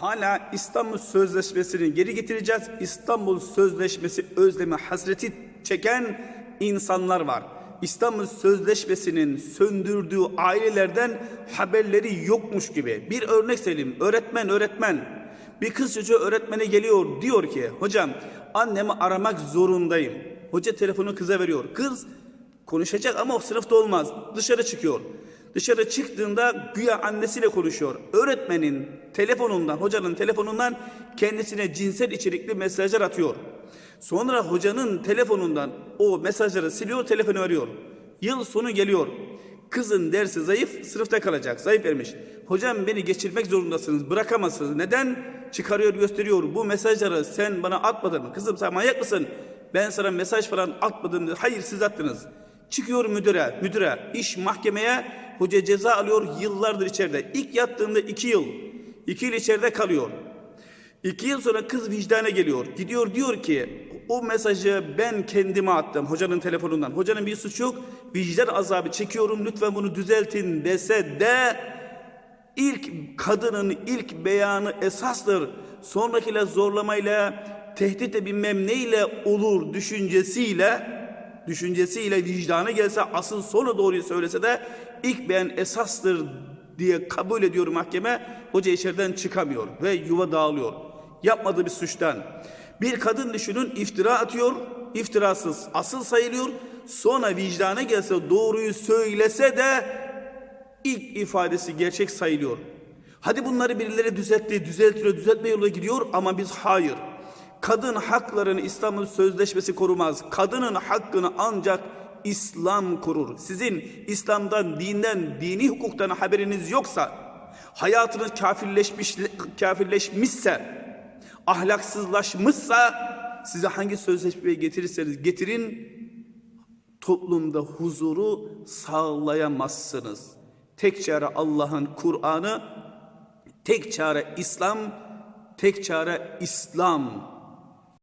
hala İstanbul Sözleşmesi'ni geri getireceğiz. İstanbul Sözleşmesi özlemi hasreti çeken insanlar var. İstanbul Sözleşmesi'nin söndürdüğü ailelerden haberleri yokmuş gibi. Bir örnek söyleyeyim. Öğretmen öğretmen. Bir kız çocuğu öğretmene geliyor diyor ki hocam annemi aramak zorundayım. Hoca telefonu kıza veriyor. Kız konuşacak ama o sınıfta olmaz. Dışarı çıkıyor. Dışarı çıktığında güya annesiyle konuşuyor. Öğretmenin telefonundan, hocanın telefonundan kendisine cinsel içerikli mesajlar atıyor. Sonra hocanın telefonundan o mesajları siliyor, telefonu arıyor. Yıl sonu geliyor. Kızın dersi zayıf, sınıfta kalacak. Zayıf vermiş. Hocam beni geçirmek zorundasınız, bırakamazsınız. Neden? Çıkarıyor, gösteriyor. Bu mesajları sen bana atmadın mı? Kızım sen manyak mısın? Ben sana mesaj falan atmadım. Hayır siz attınız. Çıkıyor müdüre, müdüre, iş mahkemeye, hoca ceza alıyor yıllardır içeride. İlk yattığında iki yıl, iki yıl içeride kalıyor. İki yıl sonra kız vicdana geliyor. Gidiyor diyor ki o mesajı ben kendime attım hocanın telefonundan. Hocanın bir suçu yok. Vicdan azabı çekiyorum lütfen bunu düzeltin dese de ilk kadının ilk beyanı esastır. Sonrakiler zorlamayla tehditle bilmem neyle olur düşüncesiyle düşüncesiyle vicdanı gelse asıl sonu doğruyu söylese de ilk beyan esastır diye kabul ediyor mahkeme. Hoca içeriden çıkamıyor ve yuva dağılıyor. Yapmadığı bir suçtan. Bir kadın düşünün iftira atıyor. iftirasız asıl sayılıyor. Sonra vicdana gelse doğruyu söylese de ilk ifadesi gerçek sayılıyor. Hadi bunları birileri düzeltti, düzeltiyor, düzeltme yoluna gidiyor ama biz hayır. Kadın haklarını İstanbul Sözleşmesi korumaz. Kadının hakkını ancak İslam korur. Sizin İslam'dan, dinden, dini hukuktan haberiniz yoksa, hayatınız kafirleşmiş, kafirleşmişse, ahlaksızlaşmışsa, size hangi sözleşmeyi getirirseniz getirin, toplumda huzuru sağlayamazsınız. Tek çare Allah'ın Kur'an'ı, tek çare İslam, tek çare İslam.